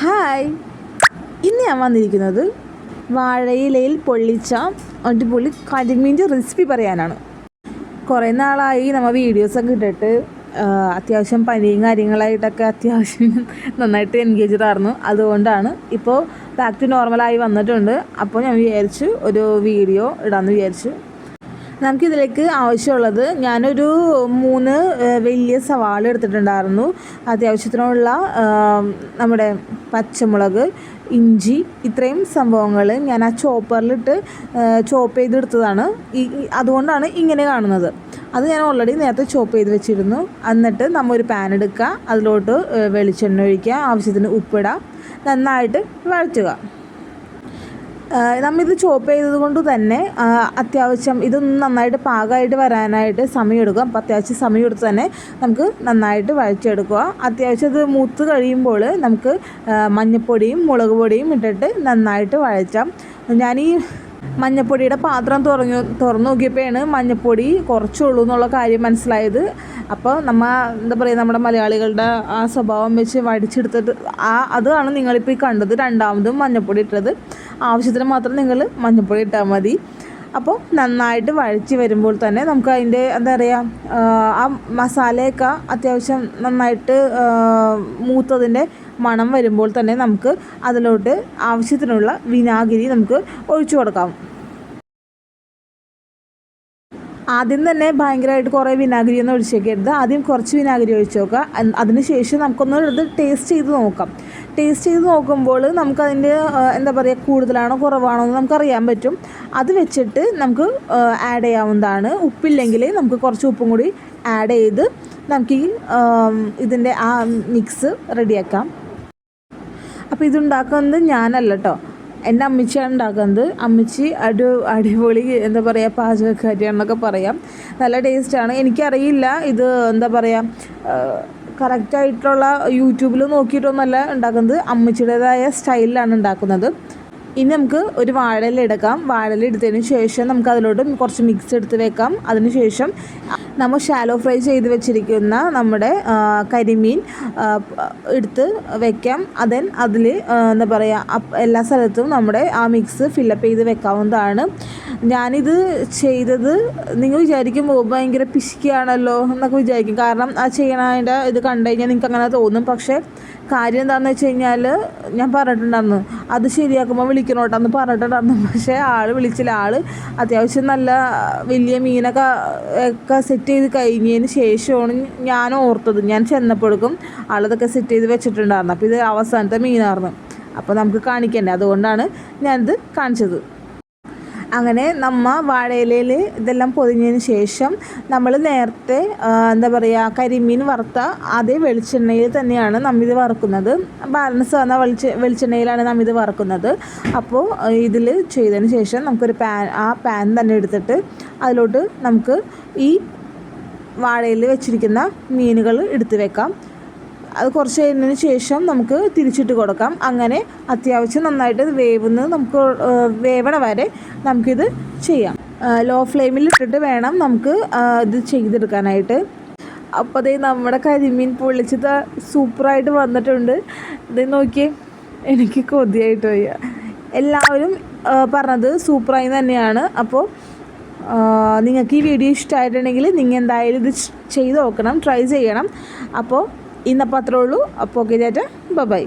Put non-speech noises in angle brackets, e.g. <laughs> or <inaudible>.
Hi. ഇന്ന് ഞാൻ വന്നിരിക്കുന്നത് വാഴയിലയിൽ പൊള്ളിച്ച അടിപൊളി കരിമീന്റെ റെസിപ്പി പറയാനാണ്. കുറേ നാളായി നമ്മൾ വീഡിയോസൊക്കെ ഇട്ടിട്ട് അത്യാവശ്യം പനിയും കാര്യങ്ങളായിട്ടൊക്കെ അത്യാവശ്യം നന്നായിട്ട് എൻഗേജ്ഡ് ആയിരുന്നു. അതുകൊണ്ടാണ് ഇപ്പോൾ ബാക്ക് ടു നോർമലായി വന്നിട്ടുണ്ട്. അപ്പോൾ ഞാൻ വിചാരിച്ചു ഒരു വീഡിയോ ഇടാമെന്ന് വിചാരിച്ചു. നമുക്കിതിലേക്ക് ആവശ്യമുള്ളത് ഞാനൊരു മൂന്ന് വലിയ സവാള എടുത്തിട്ടുണ്ടായിരുന്നു. അത്യാവശ്യത്തിനുള്ള നമ്മുടെ പച്ചമുളക് ഇഞ്ചി ഇത്രയും സംഭവങ്ങൾ ഞാൻ ആ ചോപ്പറിലിട്ട് ചോപ്പ് ചെയ്തെടുത്തതാണ്. ഈ അതുകൊണ്ടാണ് ഇങ്ങനെ കാണുന്നത്. അത് ഞാൻ ഓൾറെഡി നേരത്തെ ചോപ്പ് ചെയ്ത് വെച്ചിരുന്നു. എന്നിട്ട് നമ്മൾ ഒരു പാൻ എടുക്കുക. അതിലോട്ട് വെളിച്ചെണ്ണ ഒഴിക്കുക. ആവശ്യത്തിന് ഉപ്പിടുക നന്നായിട്ട് വഴറ്റുക. നമ്മിത് ചോപ്പ് ചെയ്തത് കൊണ്ട് തന്നെ അത്യാവശ്യം ഇതൊന്ന് നന്നായിട്ട് പാകമായിട്ട് വരാനായിട്ട് സമയമെടുക്കുക. അപ്പോൾ അത്യാവശ്യം സമയമെടുത്ത് തന്നെ നമുക്ക് നന്നായിട്ട് വഴച്ചെടുക്കുക അത്യാവശ്യം ഇത് മൂത്ത് കഴിയുമ്പോൾ നമുക്ക് മഞ്ഞൾപ്പൊടിയും മുളക് പൊടിയും ഇട്ടിട്ട് നന്നായിട്ട് വഴച്ചാം ഞാനീ മഞ്ഞപ്പൊടിയുടെ പാത്രം തുറന്നു തുറന്നു നോക്കിയപ്പോഴാണ് മഞ്ഞപ്പൊടി കുറച്ചുള്ളൂ എന്നുള്ള കാര്യം മനസ്സിലായത്. അപ്പോൾ നമ്മ എന്താ പറയുക നമ്മുടെ മലയാളികളുടെ ആ സ്വഭാവം വെച്ച് വടിച്ചെടുത്തിട്ട് ആ അതാണ് നിങ്ങളിപ്പോൾ ഈ കണ്ടത് രണ്ടാമതും മഞ്ഞപ്പൊടി ഇട്ടത്. ആവശ്യത്തിന് മാത്രം നിങ്ങൾ മഞ്ഞപ്പൊടി ഇട്ടാൽ മതി. അപ്പോൾ നന്നായിട്ട് വഴച്ച് വരുമ്പോൾ തന്നെ നമുക്ക് അതിന്റെ എന്താ പറയുക ആ മസാലയൊക്കെ അത്യാവശ്യം നന്നായിട്ട് മൂത്തതിന്റെ മണം വരുമ്പോൾ തന്നെ നമുക്ക് അതിലോട്ട് ആവശ്യത്തിനുള്ള വിനാഗിരി നമുക്ക് ഒഴിച്ചു കൊടുക്കാം. ആദ്യം തന്നെ ഭയങ്കരമായിട്ട് കുറേ വിനാഗിരി ഒന്നും ഒഴിച്ചേക്കരുത്. ആദ്യം കുറച്ച് വിനാഗിരി ഒഴിച്ച് നോക്കുക അതിനുശേഷം നമുക്കൊന്ന് ഇത് ടേസ്റ്റ് ചെയ്ത് നോക്കാം. ടേസ്റ്റ് ചെയ്ത് നോക്കുമ്പോൾ നമുക്കതിന്റെ എന്താ പറയുക കൂടുതലാണോ കുറവാണോ എന്ന് നമുക്കറിയാൻ പറ്റും. അത് വെച്ചിട്ട് നമുക്ക് ആഡ് ചെയ്യാവുന്നതാണ്. ഉപ്പില്ലെങ്കിൽ നമുക്ക് കുറച്ച് ഉപ്പും കൂടി ആഡ് ചെയ്ത് നമുക്ക് ഈ ഇതിന്റെ ആ മിക്സ് റെഡിയാക്കാം അപ്പോൾ ഇതുണ്ടാക്കുന്നത് ഞാനല്ല കേട്ടോ എന്റെ അമ്മച്ചിയാണ് ഉണ്ടാക്കുന്നത്. അമ്മച്ചി അടി അടിപൊളി എന്താ പറയുക പാചകക്കാരിയാണെന്നൊക്കെ പറയാം. നല്ല ടേസ്റ്റാണ് എനിക്കറിയില്ല ഇത് എന്താ പറയുക കറക്റ്റായിട്ടുള്ള യൂട്യൂബിൽ നോക്കിയിട്ടൊന്നല്ല ഉണ്ടാക്കുന്നത്. അമ്മച്ചിയുടേതായ സ്റ്റൈലിലാണ് ഉണ്ടാക്കുന്നത്. ഇനി നമുക്ക് ഒരു വാഴയില എടുക്കാം വാഴയില എടുത്തതിന് ശേഷം നമുക്ക് അതിലോട്ട് കുറച്ച് മിക്സ് എടുത്ത് വെക്കാം. അതിന് ശേഷം നമ്മൾ ഷാലോ ഫ്രൈ ചെയ്ത് വെച്ചിരിക്കുന്ന നമ്മുടെ കരിമീൻ എടുത്ത് വെക്കാം. അതൻ അതിൽ എന്താ പറയുക എല്ലാ സ്ഥലത്തും നമ്മുടെ ആ മിക്സ് ഫില്ലപ്പ് ചെയ്ത് വെക്കാവുന്നതാണ്. ഞാനിത് ചെയ്തത് നിങ്ങൾ വിചാരിക്കും "ഓ, ഭയങ്കര പിശിക്കുകയാണല്ലോ എന്നൊക്കെ വിചാരിക്കും. കാരണം ആ ചെയ്യണതിന്റെ ഇത് കണ്ടു കഴിഞ്ഞാൽ നിങ്ങൾക്ക് അങ്ങനെ തോന്നും. പക്ഷേ കാര്യം എന്താണെന്ന് വെച്ച് കഴിഞ്ഞാൽ ഞാൻ പറഞ്ഞിട്ടുണ്ടായിരുന്നു അത് ശരിയാക്കുമ്പോൾ വിളിക്കണോട്ടെന്ന് പറഞ്ഞിട്ടുണ്ടായിരുന്നു. <laughs> പക്ഷേ ആൾ വിളിച്ചില്ല. ആൾ അത്യാവശ്യം നല്ല വലിയ മീനൊക്കെ ഒക്കെ സെറ്റ് ചെയ്ത് കഴിഞ്ഞതിന് ശേഷമാണ് ഞാൻ ഓർത്തത്. ഞാൻ ചെന്നപ്പോഴേക്കും ആളതൊക്കെ സെറ്റ് ചെയ്ത് വെച്ചിട്ടുണ്ടായിരുന്നു. അപ്പോൾ ഇത് അവസാനത്തെ മീനായിരുന്നു. അപ്പോൾ നമുക്ക് കാണിക്കണ്ടേ? അതുകൊണ്ടാണ് ഞാനിത് കാണിച്ചത്. അങ്ങനെ നമ്മ വാഴയിലയിൽ ഇതെല്ലാം പൊതിഞ്ഞതിന് ശേഷം നമ്മൾ നേരത്തെ എന്താ പറയുക കരിമീൻ വറുത്ത അതേ വെളിച്ചെണ്ണയിൽ തന്നെയാണ് നമ്മ ഇത് വറുക്കുന്നത്. ബാലൻസ് വന്ന വെളിച്ച വെളിച്ചെണ്ണയിലാണ് നമ്മ ഇത് വറുക്കുന്നത്. അപ്പോൾ ഇതിൽ ചെയ്തതിന് ശേഷം നമുക്കൊരു പാൻ ആ പാൻ തന്നെ എടുത്തിട്ട് അതിലോട്ട് നമുക്ക് ഈ വാഴയിൽ വെച്ചിരിക്കുന്ന മീനുകൾ എടുത്തു വെക്കാം. അത് കുറച്ച് കഴിഞ്ഞതിന് ശേഷം നമുക്ക് തിരിച്ചിട്ട് കൊടുക്കാം. അങ്ങനെ അത്യാവശ്യം നന്നായിട്ട് വേവുന്ന വേവുന്നത് നമുക്ക് വേവണ വരെ നമുക്കിത് ചെയ്യാം. ലോ ഫ്ലെയിമിൽ ഇട്ടിട്ട് വേണം നമുക്ക് ഇത് ചെയ്തെടുക്കാനായിട്ട്. അപ്പോൾ അതേ നമ്മുടെ കരിമീൻ പൊള്ളിച്ചത് സൂപ്പറായിട്ട് വന്നിട്ടുണ്ട്. ഇത് നോക്കിയേ എനിക്ക് കൊതിയായിട്ട് വയ്യ. എല്ലാവരും പറഞ്ഞത് സൂപ്പറായി തന്നെയാണ്. അപ്പോൾ നിങ്ങൾക്ക് ഈ വീഡിയോ ഇഷ്ടമായിട്ടുണ്ടെങ്കിൽ നിങ്ങൾ എന്തായാലും ഇത് ചെയ്ത് നോക്കണം ട്രൈ ചെയ്യണം. അപ്പോൾ ഇന്നപ്പോൾ അത്രേ ഉള്ളൂ. അപ്പോൾ ഓക്കെ ചേട്ടാ ബൈ